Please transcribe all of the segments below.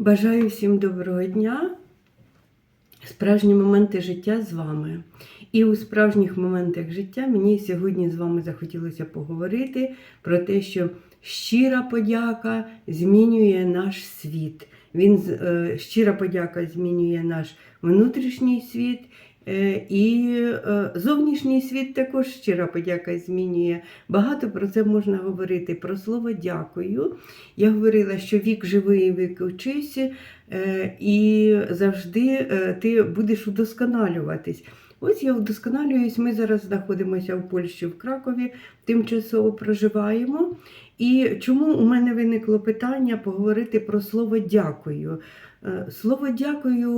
Бажаю всім доброго дня. Справжні моменти життя з вами. І у справжніх моментах життя мені сьогодні з вами захотілося поговорити про те, що щира подяка змінює наш світ. Він е, щира подяка змінює наш внутрішній світ. Е, І е, зовнішній світ також щира подяка змінює. Багато про це можна говорити. Про слово дякую. Я говорила, що вік живий, вік учися, е, і завжди ти будеш удосконалюватись. Ось я удосконалююсь. Ми зараз знаходимося в Польщі, в Кракові, тимчасово проживаємо. І чому у мене виникло питання поговорити про слово дякую? Е, Слово дякую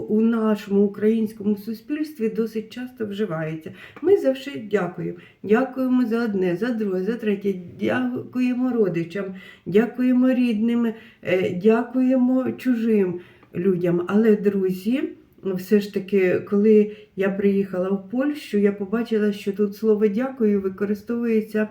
у нашому українському суспільстві досить часто вживається. Ми завжди дякуємо. Дякуємо за одне, за друге, за третє. Дякуємо родичам, дякуємо рідним, е, дякуємо чужим людям. Але, друзі, все ж таки, коли я приїхала в Польщу, я побачила, що тут слово дякую використовується.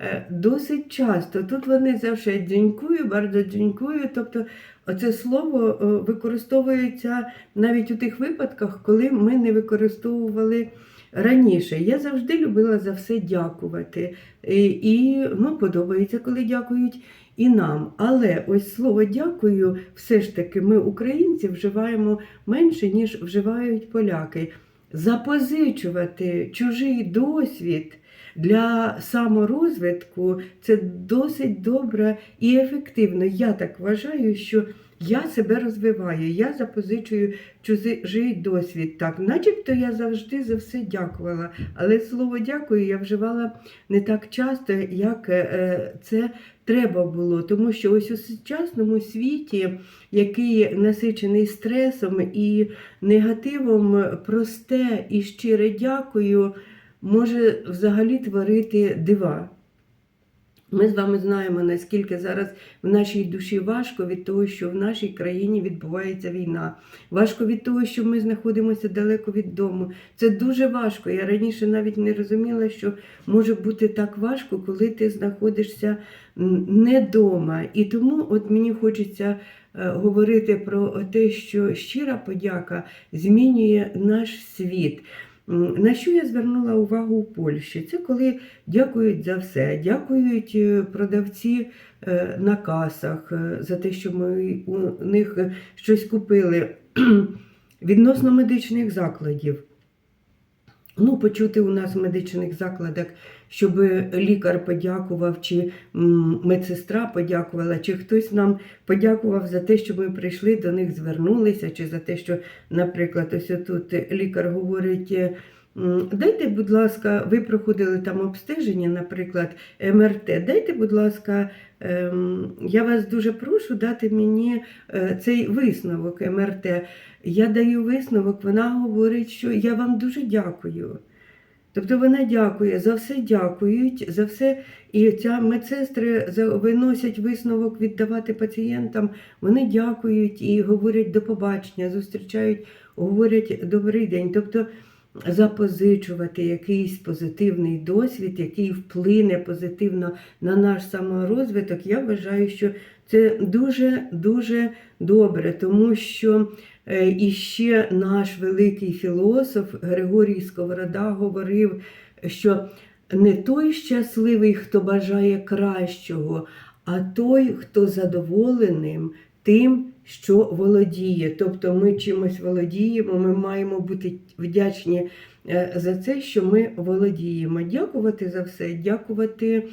Е, Досить часто. Тут вони завжди дзінькую, bardzo дзінькую. Тобто оце слово е, використовується навіть у тих випадках, коли ми не використовували раніше. Я завжди любила за все дякувати. І, і ну, подобається, коли дякують і нам. Але ось слово дякую, все ж таки, ми, українці, вживаємо менше, ніж вживають поляки. Запозичувати чужий досвід. Для саморозвитку це досить добре і ефективно. Я так вважаю, що я себе розвиваю, я запозичую чужий досвід. Так, начебто я завжди за все дякувала, але слово дякую я вживала не так часто, як е, це треба було. Тому що ось у сучасному світі, який насичений стресом і негативом, просте і щире дякую може взагалі творити дива. Ми з вами знаємо, наскільки зараз в нашій душі важко від того, що в нашій країні відбувається війна. Важко від того, що ми знаходимося далеко від дому. Це дуже важко. Я раніше навіть не розуміла, що може бути так важко, коли ти знаходишся не вдома. І тому от мені хочеться е, говорити про те, що щира подяка змінює наш світ. На що я звернула увагу у Польщі? Це коли дякують за все, дякують е, продавці е, на касах е, за те, що ми у них щось купили. Відносно медичних закладів. Ну, почути у нас в медичних закладах, щоб лікар подякував, чи медсестра подякувала, чи хтось нам подякував за те, що ми прийшли до них, звернулися, чи за те, що, наприклад, ось тут лікар говорить. Дайте, будь ласка, ви проходили там обстеження, наприклад, МРТ. Дайте, будь ласка, ем, я вас дуже прошу дати мені е, цей висновок МРТ. Я даю висновок, вона говорить, що я вам дуже дякую. Тобто вона дякує, за все дякують, за все. І ця медсестри виносять висновок віддавати пацієнтам. Вони дякують і говорять до побачення, зустрічають, говорять добрий день. Тобто запозичувати якийсь позитивний досвід, який вплине позитивно на наш саморозвиток, я вважаю, що це дуже-дуже добре, тому що е, іще наш великий філософ Григорій Сковорода говорив, що не той щасливий, хто бажає кращого, а той, хто задоволеним тим, що володіє. Тобто ми чимось володіємо, ми маємо бути вдячні е, за це, що ми володіємо. Дякувати за все, дякувати.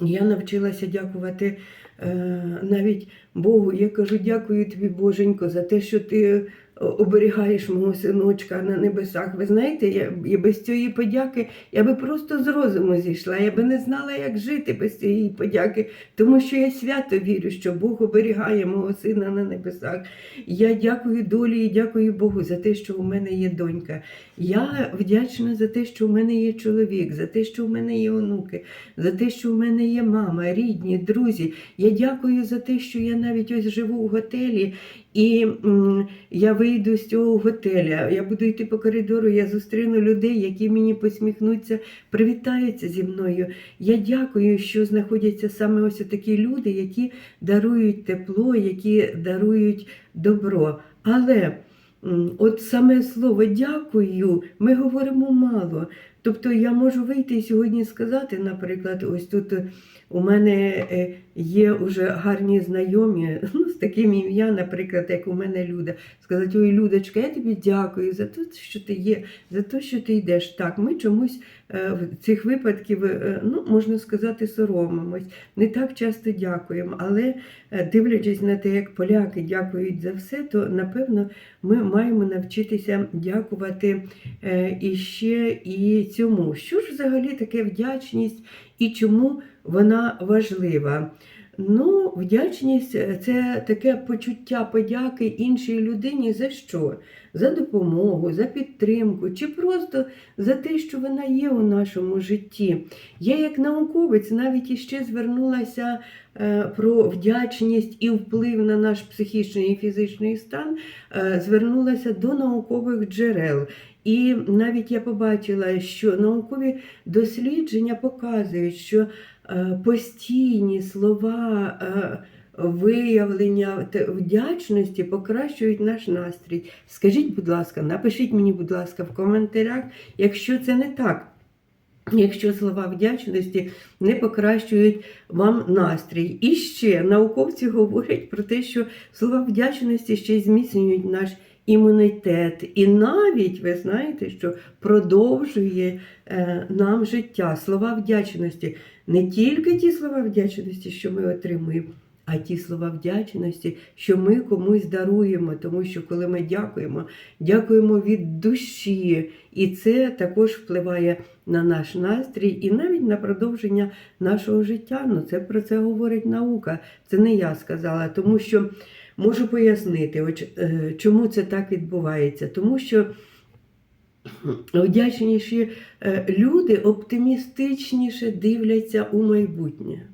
Я навчилася дякувати е, навіть Богу. Я кажу, дякую тобі, Боженько, за те, що ти оберігаєш мого синочка на небесах. Ви знаєте, я, я без цієї подяки я би просто з розуму зійшла. Я би не знала, як жити без цієї подяки, тому що я свято вірю, що Бог оберігає мого сина на небесах. Я дякую долі і дякую Богу за те, що у мене є донька. Я вдячна за те, що у мене є чоловік, за те, що у мене є онуки, за те, що у мене є мама, рідні, друзі. Я дякую за те, що я навіть ось живу в готелі, і я вийду з цього готеля, я буду йти по коридору, я зустріну людей, які мені посміхнуться, привітаються зі мною. Я дякую, що знаходяться саме ось такі люди, які дарують тепло, які дарують добро. Але от саме слово дякую ми говоримо мало. Тобто я можу вийти і сьогодні сказати, наприклад, ось тут е, у мене е, є вже гарні знайомі ну, з таким ім'я, наприклад, як у мене Люда. Сказати, ой, Людочка, я тобі дякую за те, що ти є, за те, що ти йдеш. Так, ми чомусь е, в цих випадків, ну, можна сказати, соромимось. Не так часто дякуємо, але дивлячись на те, як поляки дякують за все, то напевно ми маємо навчитися дякувати е, іще і цьому. Що ж взагалі таке вдячність і чому вона важлива? Ну, вдячність е, це таке почуття подяки іншій людині за що? За допомогу, за підтримку, чи просто за те, що вона є у нашому житті. Я, як науковець, навіть іще звернулася е, про вдячність і вплив на наш психічний і фізичний стан, е, звернулася до наукових джерел. І навіть я побачила, що наукові дослідження показують, що е, постійні слова е, виявлення вдячності покращують наш настрій. Скажіть, будь ласка, напишіть мені, будь ласка, в коментарях, якщо це не так. Якщо слова вдячності не покращують вам настрій. І ще науковці говорять про те, що слова вдячності ще й зміцнюють наш імунітет. І навіть ви знаєте, що продовжує е, нам життя. Слова вдячності. Не тільки ті слова вдячності, що ми отримуємо, а ті слова вдячності, що ми комусь даруємо, тому що коли ми дякуємо, дякуємо від душі, і це також впливає на наш настрій і навіть на продовження нашого життя. Ну це про це говорить наука. Це не я сказала, тому що можу пояснити, е, чому це так відбувається. Тому що вдячніші е, люди оптимістичніше дивляться у майбутнє.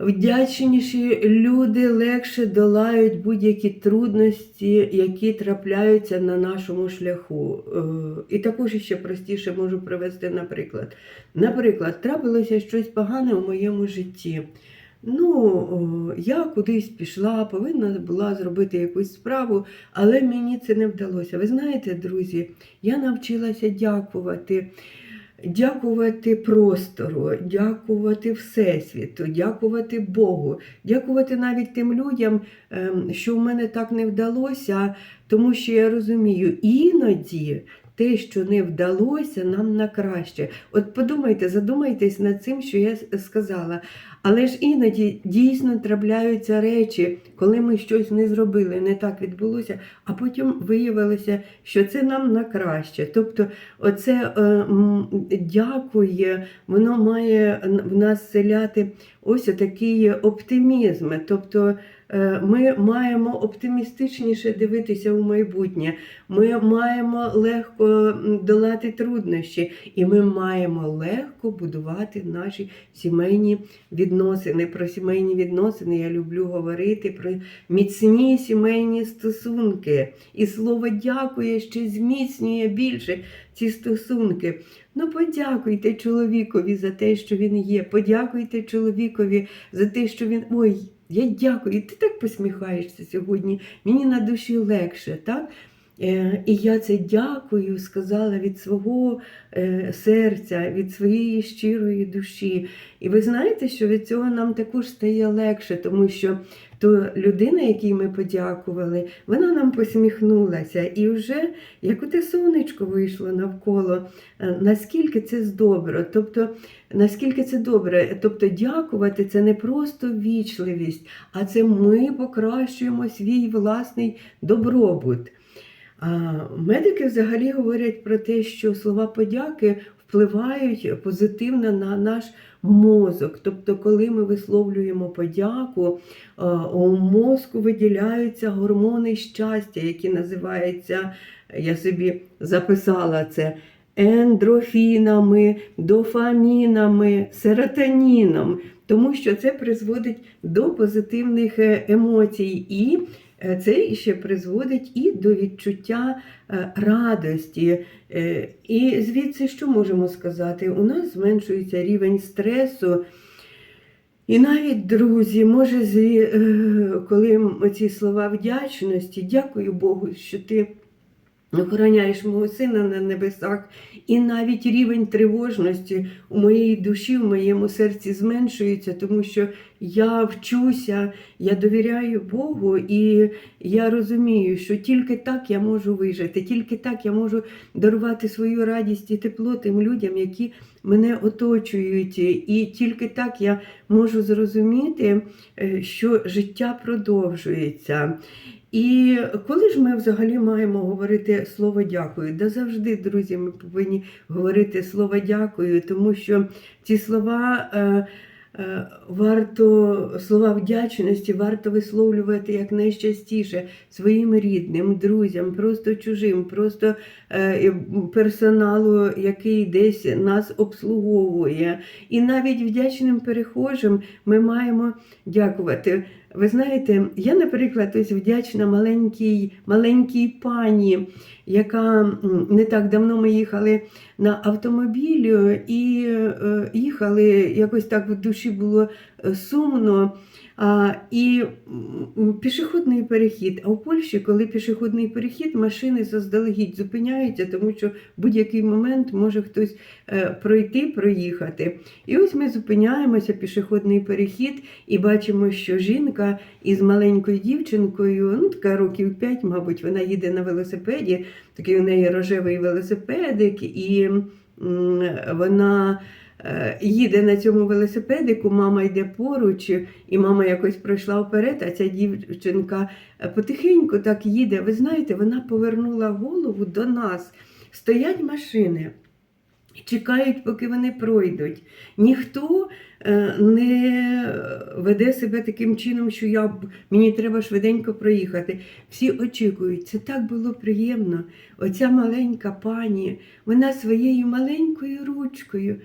Вдячніші люди легше долають будь-які трудності, які трапляються на нашому шляху. Е, І також ще простіше можу привести наприклад. Наприклад, трапилося щось погане у моєму житті. Ну, я кудись пішла, повинна була зробити якусь справу, але мені це не вдалося. Ви знаєте, друзі, я навчилася дякувати. Дякувати простору, дякувати Всесвіту, дякувати Богу, дякувати навіть тим людям, ем, що в мене так не вдалося, тому що я розумію, іноді те, що не вдалося, нам на краще. От подумайте, задумайтесь над цим, що я сказала. Але ж іноді дійсно трапляються речі, коли ми щось не зробили, не так відбулося, а потім виявилося, що це нам на краще. Тобто, оце е, дякує, воно має в нас селяти ось такий оптимізм. Тобто е, ми маємо оптимістичніше дивитися у майбутнє, ми маємо легко долати труднощі, і ми маємо легко будувати наші сімейні відносини. Про сімейні відносини я люблю говорити про міцні сімейні стосунки. І слово дякує ще зміцнює більше ці стосунки. Ну, подякуйте чоловікові за те, що він є. Подякуйте чоловікові за те, що він. Ой, я дякую. Ти так посміхаєшся сьогодні. Мені на душі легше, так? Е, І я це дякую сказала від свого е, серця, від своєї щирої душі. І ви знаєте, що від цього нам також стає легше, тому що то людина, якій ми подякували, вона нам посміхнулася. І вже як оте сонечко вийшло навколо, е, наскільки це добре. Тобто, наскільки це добре. Тобто, дякувати це не просто вічливість, а це ми покращуємо свій власний добробут. А медики взагалі говорять про те, що слова подяки впливають позитивно на наш мозок. Тобто, коли ми висловлюємо подяку, е, у мозку виділяються гормони щастя, які називаються, я собі записала це. Ендрофінами, дофамінами, серотоніном, тому що це призводить до позитивних е, емоцій і це ще призводить і до відчуття е, радості. Е, І звідси що можемо сказати? У нас зменшується рівень стресу. І навіть друзі, може, е, коли ці слова вдячності, дякую Богу, що ти охороняєш мого сина на небесах, і навіть рівень тривожності у моїй душі, в моєму серці зменшується, тому що я вчуся, я довіряю Богу, і я розумію, що тільки так я можу вижити, тільки так я можу дарувати свою радість і тепло тим людям, які мене оточують. І тільки так я можу зрозуміти, е, що життя продовжується. І коли ж ми взагалі маємо говорити слово дякую? Да завжди, друзі, ми повинні говорити слово дякую, тому що ці слова. Е, е, Варто слова вдячності варто висловлювати якнайчастіше своїм рідним, друзям, просто чужим, просто е, персоналу, який десь нас обслуговує. І навіть вдячним перехожим ми маємо дякувати. Ви знаєте, я, наприклад, ось вдячна маленькій, маленькій пані, яка не так давно ми їхали на автомобілі і е, їхали, якось так в душі було е, сумно. І пішохідний перехід. А у Польщі, коли пішохідний перехід, машини заздалегідь зупиняються, тому що в будь-який момент може хтось е, пройти, проїхати. І ось ми зупиняємося, пішохідний перехід, і бачимо, що жінка із маленькою дівчинкою, ну така років 5, мабуть, вона їде на велосипеді, такий у неї рожевий велосипедик, і вона. Е, Їде на цьому велосипедику, мама йде поруч, і мама якось пройшла вперед, а ця дівчинка е, потихеньку так їде. Ви знаєте, вона повернула голову до нас. Стоять машини, чекають, поки вони пройдуть. Ніхто е, не веде себе таким чином, що я, мені треба швиденько проїхати. Всі очікують. Це так було приємно. Оця маленька пані, вона своєю маленькою ручкою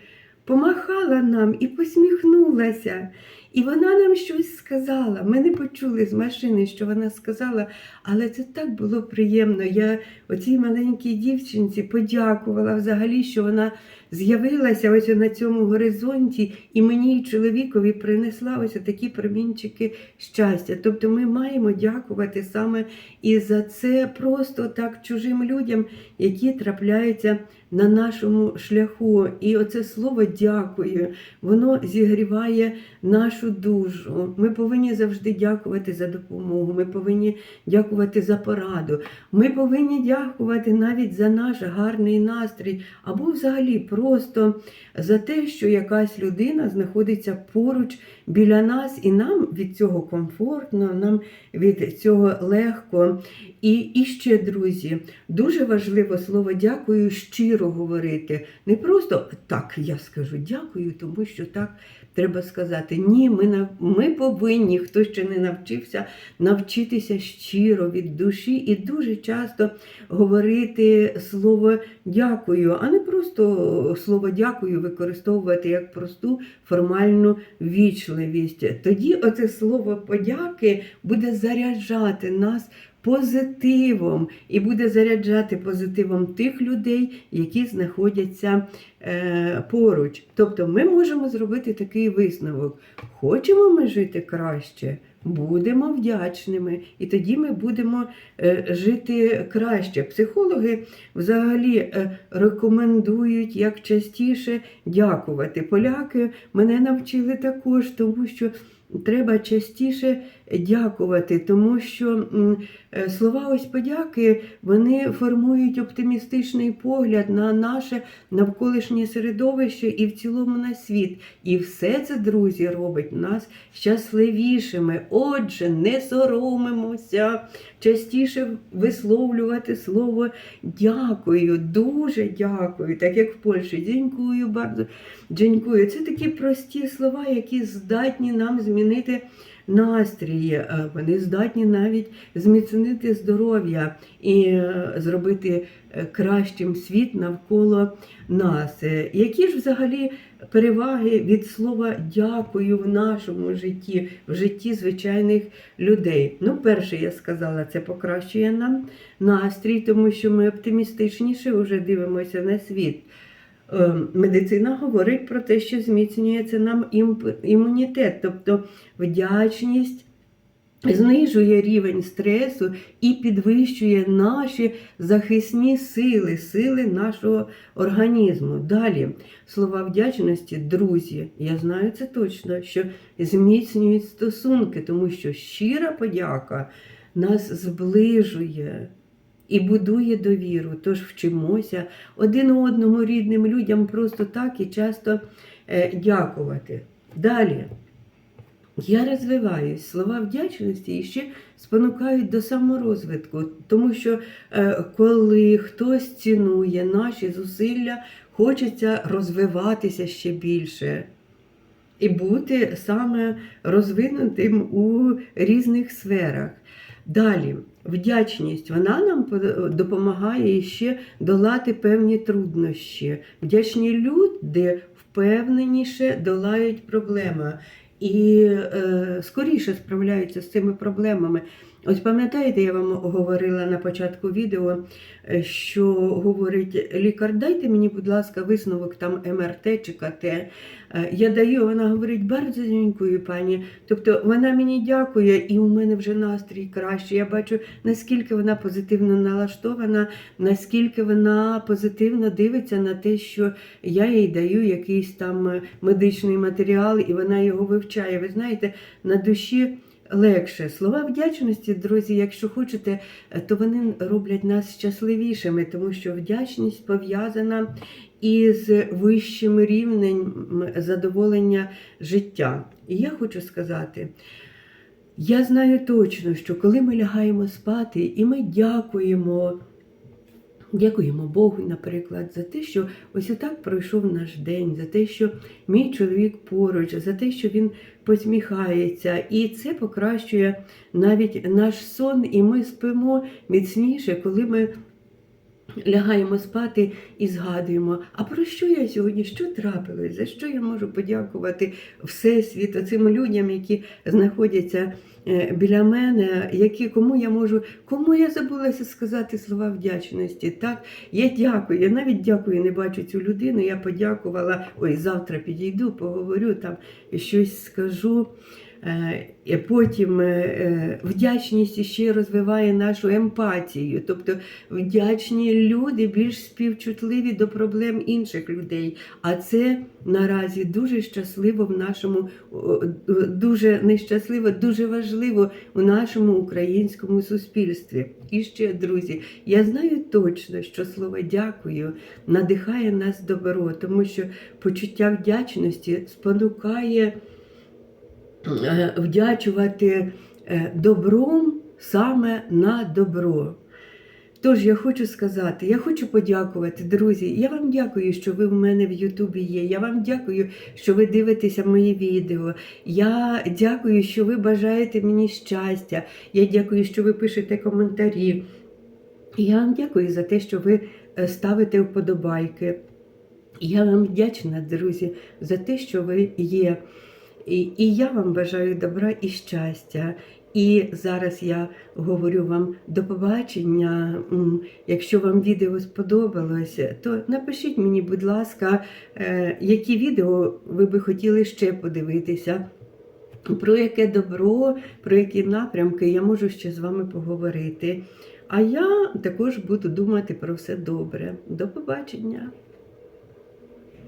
помахала нам і посміхнулася. І вона нам щось сказала. Ми не почули з машини, що вона сказала, але це так було приємно. Я оцій маленькій дівчинці подякувала взагалі, що вона з'явилася ось на цьому горизонті, і мені і чоловікові принесла ось такі промінчики щастя. Тобто ми маємо дякувати саме і за це просто так чужим людям, які трапляються на нашому шляху. І оце слово дякую, воно зігріває нашу душу. Ми повинні завжди дякувати за допомогу. Ми повинні дякувати за пораду. Ми повинні дякувати навіть за наш гарний настрій, або взагалі просто за те, що якась людина знаходиться поруч біля нас, і нам від цього комфортно, нам від цього легко. І, і ще, друзі, дуже важливо слово дякую щиро говорити. Не просто так я скажу дякую, тому що так треба сказати. Ні, ми, нав- ми повинні, хто ще не навчився, навчитися щиро від душі і дуже часто говорити слово дякую, а не просто слово дякую використовувати як просту формальну вічливість. Тоді оце слово подяки буде заряджати нас позитивом і буде заряджати позитивом тих людей, які знаходяться е, поруч. Тобто ми можемо зробити такий висновок. Хочемо ми жити краще, будемо вдячними, і тоді ми будемо е, жити краще. Психологи взагалі е, рекомендують як частіше дякувати. Поляки мене навчили також, тому що. Треба частіше дякувати, тому що е, слова ось подяки вони формують оптимістичний погляд на наше навколишнє середовище і в цілому на світ. І все це, друзі, робить нас щасливішими. Отже, не соромимося частіше висловлювати слово дякую, дуже дякую, так як в Польщі. Дякую, bardzo. Дзенькую. Це такі прості слова, які здатні нам змінити настрій, е, вони здатні навіть зміцнити здоров'я і е, зробити е, кращим світ навколо нас. Які ж взагалі переваги від слова дякую в нашому житті, в житті звичайних людей? Ну, перше, я сказала, це покращує нам настрій, тому що ми оптимістичніше вже дивимося на світ. Е, Медицина говорить про те, що зміцнюється нам імунітет, тобто вдячність знижує рівень стресу і підвищує наші захисні сили, сили нашого організму. Далі слова вдячності, друзі, я знаю це точно, що зміцнюють стосунки, тому що щира подяка нас зближує. І будує довіру, тож вчимося один одному рідним людям просто так і часто е, дякувати. Далі. Я розвиваюсь, слова вдячності ще спонукають до саморозвитку, тому що е, коли хтось цінує наші зусилля, хочеться розвиватися ще більше і бути саме розвинутим у різних сферах. Далі, вдячність вона нам по- допомагає ще долати певні труднощі. Вдячні люди впевненіше долають проблеми і е, скоріше справляються з цими проблемами. Ось пам'ятаєте, я вам говорила на початку відео, е, що говорить лікар, дайте мені, будь ласка, висновок там МРТ чи КТ. Е, Я даю, вона говорить, bardzo дякую, пані. Тобто вона мені дякує, і у мене вже настрій кращий. Я бачу, наскільки вона позитивно налаштована, наскільки вона позитивно дивиться на те, що я їй даю якийсь там медичний матеріал, і вона його вивчає. Ви знаєте, на душі. Легше слова вдячності, друзі, якщо хочете, то вони роблять нас щасливішими, тому що вдячність пов'язана із вищим рівнем задоволення життя. І я хочу сказати, я знаю точно, що коли ми лягаємо спати і ми дякуємо. Дякуємо Богу, наприклад, за те, що ось отак пройшов наш день, за те, що мій чоловік поруч, за те, що він посміхається, і це покращує навіть наш сон, і ми спимо міцніше, коли ми лягаємо спати і згадуємо, а про що я сьогодні, що трапилось, за що я можу подякувати Всесвіту цим людям, які знаходяться е, біля мене, які, кому я можу, кому я забулася сказати слова вдячності. Так, я дякую, я навіть дякую, не бачу цю людину. Я подякувала. Ой, завтра підійду, поговорю там, щось скажу. Е, Потім е, е, вдячність ще розвиває нашу емпатію, тобто вдячні люди більш співчутливі до проблем інших людей. А це наразі дуже щасливо в нашому, дуже нещасливо, дуже важливо у нашому українському суспільстві. І ще, друзі, я знаю точно, що слово дякую надихає нас добро, тому що почуття вдячності спонукає вдячувати е, добром саме на добро. Тож я хочу сказати, я хочу подякувати, друзі. Я вам дякую, що ви в мене в Ютубі є. Я вам дякую, що ви дивитеся мої відео. Я дякую, що ви бажаєте мені щастя. Я дякую, що ви пишете коментарі. Я вам дякую за те, що ви е, ставите вподобайки. Я вам вдячна, друзі, за те, що ви є. І, і я вам бажаю добра і щастя. І зараз я говорю вам до побачення. Якщо вам відео сподобалось, то напишіть мені, будь ласка, е, які відео ви би хотіли ще подивитися. Про яке добро, про які напрямки я можу ще з вами поговорити. А я також буду думати про все добре. До побачення!